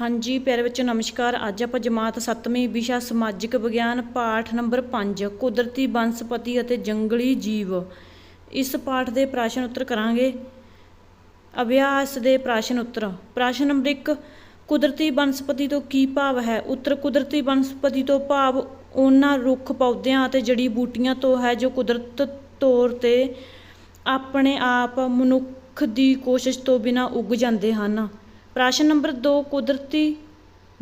ਹਾਂਜੀ, ਪਿਆਰੇ ਬੱਚੋ ਨਮਸਕਾਰ। ਅੱਜ ਆਪਾਂ ਜਮਾਤ 7ਵੀਂ ਵਿਸ਼ਾ ਸਮਾਜਿਕ ਵਿਗਿਆਨ ਪਾਠ ਨੰਬਰ 5 ਕੁਦਰਤੀ ਬਨਸਪਤੀ ਅਤੇ ਜੰਗਲੀ ਜੀਵ। ਇਸ ਪਾਠ ਦੇ ਪ੍ਰਸ਼ਨ ਉੱਤਰ ਕਰਾਂਗੇ। ਅਭਿਆਸ ਦੇ ਪ੍ਰਸ਼ਨ ਉੱਤਰ। ਪ੍ਰਸ਼ਨ ਨੰਬਰ 1 ਕੁਦਰਤੀ ਬਨਸਪਤੀ ਤੋਂ ਕੀ ਭਾਵ ਹੈ? ਉੱਤਰ, ਕੁਦਰਤੀ ਬਨਸਪਤੀ ਤੋਂ ਭਾਵ ਉਹਨਾਂ ਰੁੱਖ, ਪੌਦਿਆਂ ਅਤੇ ਜੜੀ ਬੂਟੀਆਂ ਤੋਂ ਹੈ ਜੋ ਕੁਦਰਤ ਤੌਰ ਤੇ ਆਪਣੇ ਆਪ ਮਨੁੱਖ ਦੀ ਕੋਸ਼ਿਸ਼ ਤੋਂ ਬਿਨਾਂ ਉੱਗ ਜਾਂਦੇ ਹਨ। ਪ੍ਰਸ਼ਨ ਨੰਬਰ 2 ਕੁਦਰਤੀ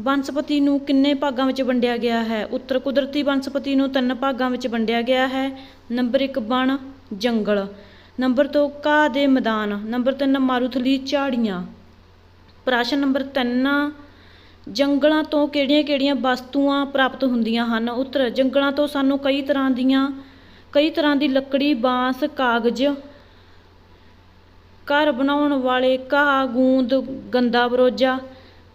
ਬਨਸਪਤੀ ਨੂੰ ਕਿੰਨੇ ਭਾਗਾਂ ਵਿੱਚ ਵੰਡਿਆ ਗਿਆ ਹੈ? ਉੱਤਰ, ਕੁਦਰਤੀ ਬਨਸਪਤੀ ਨੂੰ ਤਿੰਨ ਭਾਗਾਂ ਵਿੱਚ ਵੰਡਿਆ ਗਿਆ ਹੈ। ਨੰਬਰ 1 ਬਣ, ਜੰਗਲ। ਨੰਬਰ 2 ਘਾਹ ਦੇ ਮੈਦਾਨ। ਨੰਬਰ 3 ਮਾਰੂਥਲੀ ਝਾੜੀਆਂ। ਪ੍ਰਸ਼ਨ ਨੰਬਰ 3 ਜੰਗਲਾਂ ਤੋਂ ਕਿਹੜੀਆਂ-ਕਿਹੜੀਆਂ ਵਸਤੂਆਂ ਪ੍ਰਾਪਤ ਹੁੰਦੀਆਂ ਹਨ? ਉੱਤਰ, ਜੰਗਲਾਂ ਤੋਂ ਸਾਨੂੰ ਕਈ ਤਰ੍ਹਾਂ ਦੀਆਂ, ਕਈ ਤਰ੍ਹਾਂ ਦੀ ਲੱਕੜੀ, ਬਾਂਸ, ਕਾਗਜ਼ ਘਰ ਬਣਾਉਣ ਵਾਲੇ ਘਾਹ, ਗੂੰਦ, ਗੰਦਾ ਬਰੋਜਾ,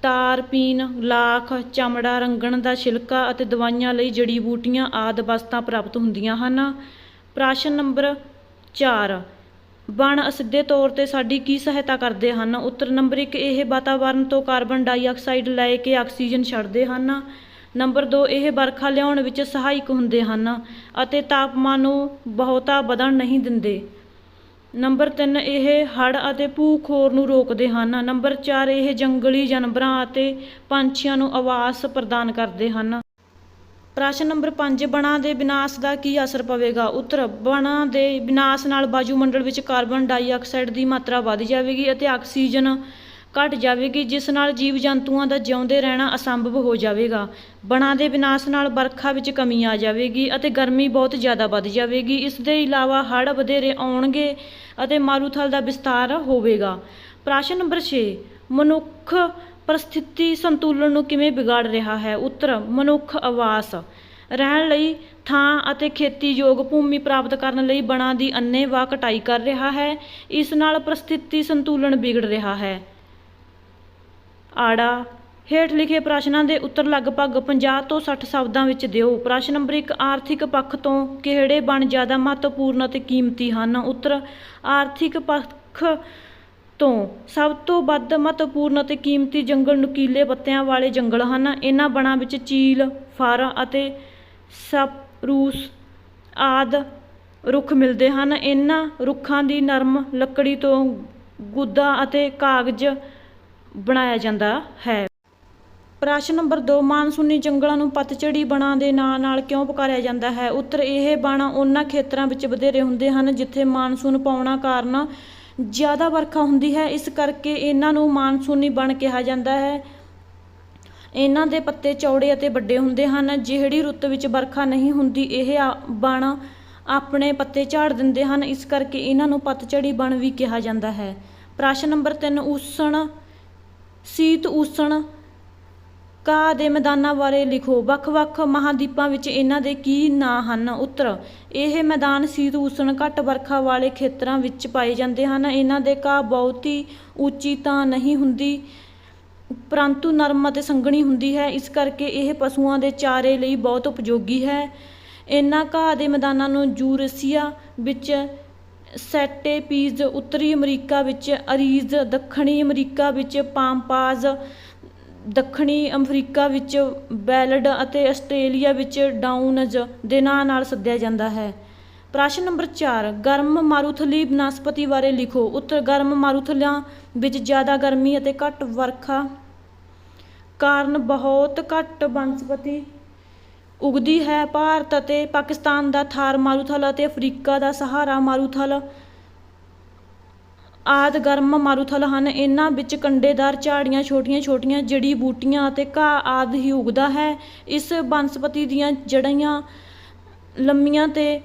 ਤਾਰ, ਪੀਣ, ਲਾਖ, ਚਮੜਾ, ਰੰਗਣ ਦਾ ਛਿਲਕਾ ਅਤੇ ਦਵਾਈਆਂ ਲਈ ਜੜੀ ਬੂਟੀਆਂ ਆਦਿ ਵਸਤਾਂ ਪ੍ਰਾਪਤ ਹੁੰਦੀਆਂ ਹਨ। ਪ੍ਰਸ਼ਨ ਨੰਬਰ 4 ਬਣ ਅਸਿੱਧੇ ਤੌਰ ਤੇ ਸਾਡੀ ਕੀ ਸਹਾਇਤਾ ਕਰਦੇ ਹਨ? ਉੱਤਰ ਨੰਬਰ 1 ਇਹ ਵਾਤਾਵਰਣ ਤੋਂ ਕਾਰਬਨ ਡਾਈਆਕਸਾਈਡ ਲੈ ਕੇ ਆਕਸੀਜਨ ਛੱਡਦੇ ਹਨ। ਨੰਬਰ 2 ਇਹ ਵਰਖਾ ਲਿਆਉਣ ਵਿੱਚ ਸਹਾਇਕ ਹੁੰਦੇ ਹਨ ਅਤੇ ਤਾਪਮਾਨ ਨੂੰ ਬਹੁਤਾ ਵਧਣ ਨਹੀਂ ਦਿੰਦੇ। ਨੰਬਰ 3 ਇਹ ਹੜ੍ਹ ਅਤੇ ਭੂਖੋਰ ਨੂੰ ਰੋਕਦੇ ਹਨ। ਨੰਬਰ 4 ਇਹ ਜੰਗਲੀ ਜਾਨਵਰਾਂ ਅਤੇ ਪੰਛੀਆਂ ਨੂੰ ਆਵਾਸ ਪ੍ਰਦਾਨ ਕਰਦੇ ਹਨ। ਪ੍ਰਸ਼ਨ ਨੰਬਰ 5 ਬਣਾ ਦੇ ਵਿਨਾਸ਼ ਦਾ ਕੀ ਅਸਰ ਪਵੇਗਾ? ਉੱਤਰ, ਬਣਾ ਦੇ ਵਿਨਾਸ਼ ਨਾਲ ਵਾਯੂਮੰਡਲ ਵਿੱਚ ਕਾਰਬਨ ਡਾਈਆਕਸਾਈਡ ਦੀ ਮਾਤਰਾ ਵਧ ਜਾਵੇਗੀ ਅਤੇ ਆਕਸੀਜਨ ਘਟ ਜਾਵੇਗੀ, ਜਿਸ ਨਾਲ ਜੀਵ ਜੰਤੂਆਂ ਦਾ ਜਿਉਂਦੇ ਰਹਿਣਾ ਅਸੰਭਵ ਹੋ ਜਾਵੇਗਾ। ਬਣਾ ਦੇ ਵਿਨਾਸ਼ ਨਾਲ ਵਰਖਾ ਵਿੱਚ ਕਮੀ ਆ ਜਾਵੇਗੀ ਅਤੇ ਗਰਮੀ ਬਹੁਤ ਜ਼ਿਆਦਾ ਵੱਧ ਜਾਵੇਗੀ। ਇਸ ਦੇ ਇਲਾਵਾ ਹੜ੍ਹ ਵਧੇਰੇ ਆਉਣਗੇ ਅਤੇ ਮਾਰੂਥਲ ਦਾ ਵਿਸਤਾਰ ਹੋਵੇਗਾ। ਪ੍ਰਸ਼ਨ ਨੰਬਰ 6 ਮਨੁੱਖ ਪਰਿਸਥਿਤੀ ਸੰਤੁਲਨ ਨੂੰ ਕਿਵੇਂ ਵਿਗਾੜ ਰਿਹਾ ਹੈ? ਉੱਤਰ, ਮਨੁੱਖ ਆਵਾਸ। ਰਹਿਣ ਲਈ ਥਾਂ ਅਤੇ ਖੇਤੀਯੋਗ ਭੂਮੀ ਪ੍ਰਾਪਤ ਕਰਨ ਲਈ ਬਣਾ ਦੀ ਅੰਨ੍ਹੇਵਾਹ ਕਟਾਈ ਕਰ ਰਿਹਾ ਹੈ। ਇਸ ਨਾਲ ਪਰਿਸਥਿਤੀ ਸੰਤੁਲਨ ਵਿਗੜ ਰਿਹਾ ਹੈ। ਆੜਾ। ਹੇਠ ਲਿਖੇ ਪ੍ਰਸ਼ਨਾਂ ਦੇ ਉੱਤਰ ਲਗਭਗ 50 ਤੋਂ 60 ਸ਼ਬਦਾਂ ਵਿੱਚ ਦਿਓ। ਪ੍ਰਸ਼ਨ ਨੰਬਰ 1 ਆਰਥਿਕ ਪੱਖ ਤੋਂ ਕਿਹੜੇ ਬਣ ਜ਼ਿਆਦਾ ਮਹੱਤਵਪੂਰਨ ਅਤੇ ਕੀਮਤੀ ਹਨ? ਉੱਤਰ, ਆਰਥਿਕ ਪੱਖ ਤੋਂ ਸਭ ਤੋਂ ਵੱਧ ਮਹੱਤਵਪੂਰਨ ਅਤੇ ਕੀਮਤੀ ਜੰਗਲ ਨੁਕੀਲੇ ਪੱਤਿਆਂ ਵਾਲੇ ਜੰਗਲ ਹਨ। ਇਹਨਾਂ ਬਣਾਂ ਵਿੱਚ ਚੀਲ, ਫਰ ਅਤੇ ਸਪਰੂਸ ਆਦਿ ਰੁੱਖ ਮਿਲਦੇ ਹਨ। ਇਹਨਾਂ ਰੁੱਖਾਂ ਦੀ ਨਰਮ ਲੱਕੜੀ ਤੋਂ ਗੁੱਦਾ ਅਤੇ ਕਾਗਜ਼ ਬਣਾਇਆ ਜਾਂਦਾ ਹੈ। ਪ੍ਰਸ਼ਨ ਨੰਬਰ 2 ਮਾਨਸੂਨੀ ਜੰਗਲਾਂ ਨੂੰ ਪਤਝੜੀ ਬਣਾ ਦੇ ਨਾਂ ਨਾਲ ਕਿਉਂ ਪੁਕਾਰਿਆ ਜਾਂਦਾ ਹੈ? ਉੱਤਰ ਇਹ, ਬਣ ਉਹਨਾਂ ਖੇਤਰਾਂ ਵਿੱਚ ਵਧੇਰੇ ਹੁੰਦੇ ਹਨ ਜਿੱਥੇ ਮਾਨਸੂਨ ਪਾਉਣਾ ਕਾਰਨ ਜ਼ਿਆਦਾ ਵਰਖਾ ਹੁੰਦੀ ਹੈ। ਇਸ ਕਰਕੇ ਇਹਨਾਂ ਨੂੰ ਮਾਨਸੂਨੀ ਬਣ ਕਿਹਾ ਜਾਂਦਾ ਹੈ। ਇਹਨਾਂ ਦੇ ਪੱਤੇ ਚੌੜੇ ਅਤੇ ਵੱਡੇ ਹੁੰਦੇ ਹਨ। ਜਿਹੜੀ ਰੁੱਤ ਵਿੱਚ ਵਰਖਾ ਨਹੀਂ ਹੁੰਦੀ, ਇਹ ਆ- ਬਣ ਆਪਣੇ ਪੱਤੇ ਝਾੜ ਦਿੰਦੇ ਹਨ। ਇਸ ਕਰਕੇ ਇਹਨਾਂ ਨੂੰ ਪਤਝੜੀ ਬਣ ਵੀ ਕਿਹਾ ਜਾਂਦਾ ਹੈ। ਪ੍ਰਸ਼ਨ ਨੰਬਰ 3 ਉਸਣ ਸੀਤ ਊਸ਼ਣ। ਘਾਹ ਦੇ ਮੈਦਾਨਾਂ ਬਾਰੇ ਲਿਖੋ। ਵੱਖ-ਵੱਖ ਮਹਾਦੀਪਾਂ ਵਿੱਚ ਇਹਨਾਂ ਦੇ ਕੀ ਨਾਂ ਹਨ? ਉੱਤਰ, ਇਹ ਮੈਦਾਨ ਸੀਤ ਊਸ਼ਣ ਘੱਟ ਵਰਖਾ ਵਾਲੇ ਖੇਤਰਾਂ ਵਿੱਚ ਪਾਏ ਜਾਂਦੇ ਹਨ। ਇਹਨਾਂ ਦੇ ਘਾਹ ਬਹੁਤੀ ਉੱਚੀ ਤਾਂ ਨਹੀਂ ਹੁੰਦੀ, ਪਰੰਤੂ ਨਰਮ ਅਤੇ ਸੰਘਣੀ ਹੁੰਦੀ ਹੈ। ਇਸ ਕਰਕੇ ਇਹ ਪਸ਼ੂਆਂ ਦੇ ਚਾਰੇ ਲਈ ਬਹੁਤ ਉਪਯੋਗੀ ਹੈ। ਇਹਨਾਂ ਘਾਹ ਦੇ ਮੈਦਾਨਾਂ ਨੂੰ ਯੂਰੇਸ਼ੀਆ ਵਿੱਚ ਸੈਟੇਪੀਜ਼ ਉੱਤਰੀ ਅਮਰੀਕਾ ਵਿੱਚ, ਅਰੀਜ਼ ਦੱਖਣੀ ਅਮਰੀਕਾ ਵਿੱਚ, ਪਾਮਪਾਜ਼ ਦੱਖਣੀ ਅਮਰੀਕਾ ਵਿੱਚ, ਬੈਲਡ ਅਤੇ ਆਸਟ੍ਰੇਲੀਆ ਵਿੱਚ ਡਾਊਨਜ਼ ਦੇ ਨਾਂ ਨਾਲ ਸੱਦਿਆ ਜਾਂਦਾ ਹੈ। ਪ੍ਰਸ਼ਨ ਨੰਬਰ 4 ਗਰਮ ਮਾਰੂਥਲੀ ਬਨਸਪਤੀ ਬਾਰੇ ਲਿਖੋ। ਉੱਤਰ, ਗਰਮ ਮਾਰੂਥਲਾਂ ਵਿੱਚ ਜ਼ਿਆਦਾ ਗਰਮੀ ਅਤੇ ਘੱਟ ਵਰਖਾ ਕਾਰਨ ਬਹੁਤ ਘੱਟ ਬਨਸਪਤੀ ਉਗਦੀ ਹੈ ਭਾਰਤ ਅਤੇ ਪਾਕਿਸਤਾਨ ਦਾ ਥਾਰ ਮਾਰੂਥਲ ਅਤੇ ਅਫਰੀਕਾ ਦਾ ਸਹਾਰਾ ਮਾਰੂਥਲ। ਆਦਿ ਗਰਮ ਮਾਰੂਥਲ ਹਨ। ਇਹਨਾਂ ਵਿੱਚ ਕੰਡੇਦਾਰ ਝਾੜੀਆਂ ਛੋਟੀਆਂ-ਛੋਟੀਆਂ ਜੜੀ ਬੂਟੀਆਂ ਅਤੇ ਘਾਹ ਆਦਿ ਹੀ ਉਗਦਾ ਹੈ। ਇਸ ਬਨਸਪਤੀ ਦੀਆਂ ਜੜੀਆਂ ਲੰਮੀਆਂ ਤੇ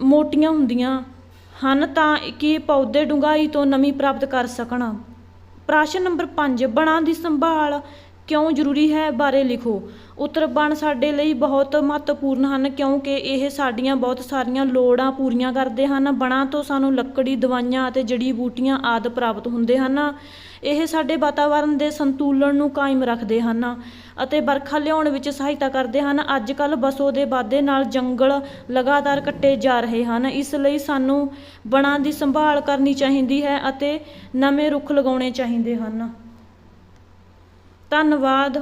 ਮੋਟੀਆਂ ਹੁੰਦੀਆਂ ਹਨ ਤਾਂ ਕਿ ਪੌਦੇ ਡੂੰਘਾਈ ਤੋਂ ਨਮੀ ਪ੍ਰਾਪਤ ਕਰ ਸਕਣ। ਪ੍ਰਸ਼ਨ ਨੰਬਰ 5 ਬਣਾਂ ਦੀ ਸੰਭਾਲ। ਕਿਉਂ ਜ਼ਰੂਰੀ ਹੈ ਬਾਰੇ ਲਿਖੋ। ਉੱਤਰ ਬਣ ਸਾਡੇ ਲਈ ਬਹੁਤ ਮਹੱਤਵਪੂਰਨ ਹਨ ਕਿਉਂਕਿ ਇਹ ਸਾਡੀਆਂ ਬਹੁਤ ਸਾਰੀਆਂ ਲੋੜਾਂ ਪੂਰੀਆਂ ਕਰਦੇ ਹਨ। ਬਣਾਂ ਤੋਂ ਸਾਨੂੰ ਲੱਕੜੀ, ਦਵਾਈਆਂ ਅਤੇ ਜੜੀ ਬੂਟੀਆਂ ਆਦਿ ਪ੍ਰਾਪਤ ਹੁੰਦੇ ਹਨ। ਇਹ ਸਾਡੇ ਵਾਤਾਵਰਣ ਦੇ ਸੰਤੁਲਨ ਨੂੰ ਕਾਇਮ ਰੱਖਦੇ ਹਨ ਅਤੇ ਵਰਖਾ ਲਿਆਉਣ ਵਿੱਚ ਸਹਾਇਤਾ ਕਰਦੇ ਹਨ। ਅੱਜ ਕੱਲ੍ਹ ਵਸੋਂ ਦੇ ਵਾਧੇ ਨਾਲ ਜੰਗਲ ਲਗਾਤਾਰ ਕੱਟੇ ਜਾ ਰਹੇ ਹਨ। ਇਸ ਲਈ ਸਾਨੂੰ ਬਣਾਂ ਦੀ ਸੰਭਾਲ ਕਰਨੀ ਚਾਹੀਦੀ ਹੈ ਅਤੇ ਨਵੇਂ ਰੁੱਖ ਲਗਾਉਣੇ ਚਾਹੀਦੇ ਹਨ। ਧੰਨਵਾਦ।